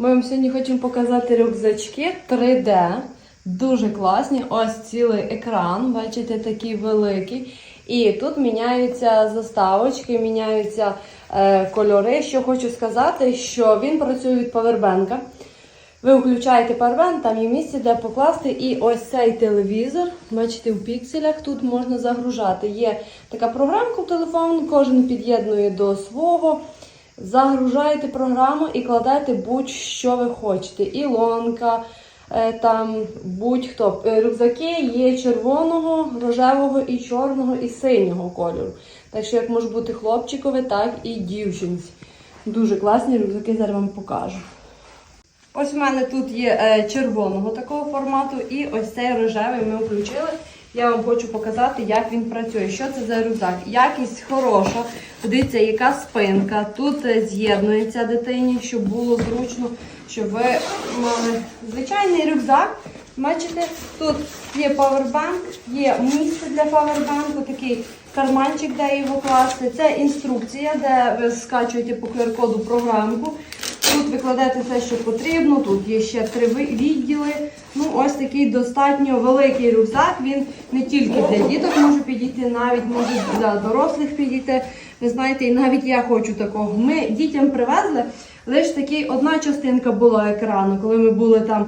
Ми вам сьогодні хочемо показати рюкзачки 3D. Дуже класні. Ось цілий екран, бачите, такий великий. І тут міняються заставочки, міняються е, кольори. Що хочу сказати, що він працює від павербенка. Ви включаєте павербенк, там є місце, де покласти. І ось цей телевізор, бачите, в пікселях тут можна загружати. Є така програмка в телефон, кожен під'єднує до свого. Загружаєте програму і кладете будь-що ви хочете. Ілонка, е, там будь-хто. Е, Рюкзаки є червоного, рожевого і чорного, і синього кольору. Так що як може бути хлопчикові, так і дівчинці. Дуже класні рюкзаки, зараз вам покажу. Ось у мене тут є е, червоного такого формату, і ось цей рожевий ми включили. Я вам хочу показати, як він працює. Що це за рюкзак? Якість хороша. Подивіться, яка спинка. Тут е, з'єднується дитині, щоб було зручно, щоб ви мали звичайний рюкзак. Бачите, тут є павербанк, є місце для павербанку, такий карманчик, де його класти. Це інструкція, де ви скачуєте по QR-коду програмку. Тут ви кладете все, що потрібно. Тут є ще три відділи. Ну, ось такий достатньо великий рюкзак. Він не тільки для діток може підійти, навіть може для дорослих підійти. Ви знаєте, і навіть я хочу такого. Ми дітям привезли лише такий одна частинка була екрану, коли ми були там.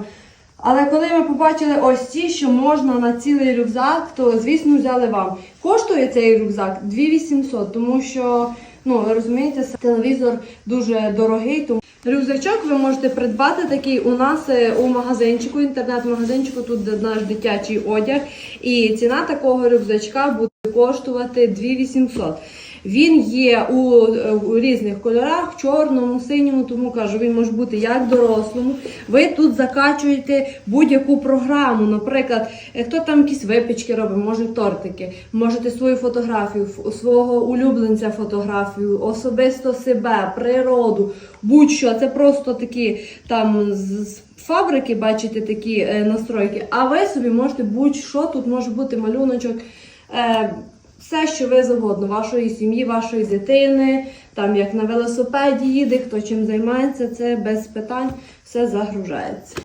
Але коли ми побачили ось ці, що можна на цілий рюкзак, то звісно взяли вам. Коштує цей рюкзак 2800, тому що ну ви розумієте, телевізор дуже дорогий. Тому рюкзачок ви можете придбати такий у нас е, у магазинчику, інтернет-магазинчику. Тут наш дитячий одяг, і ціна такого рюкзачка буде коштувати 2800. Він є у, у різних кольорах, чорному, синьому, тому кажу, він може бути як дорослому. Ви тут закачуєте будь-яку програму. Наприклад, е, хто там якісь випічки робить, може тортики, можете свою фотографію, свого улюбленця фотографію, особисто себе, природу, будь-що. Це просто такі там з фабрики, бачите, такі е, настройки. А ви собі можете будь-що, тут може бути малюночок. Е, все, що ви завгодно, вашої сім'ї, вашої дитини, там як на велосипеді їде, хто чим займається, це без питань все загружається.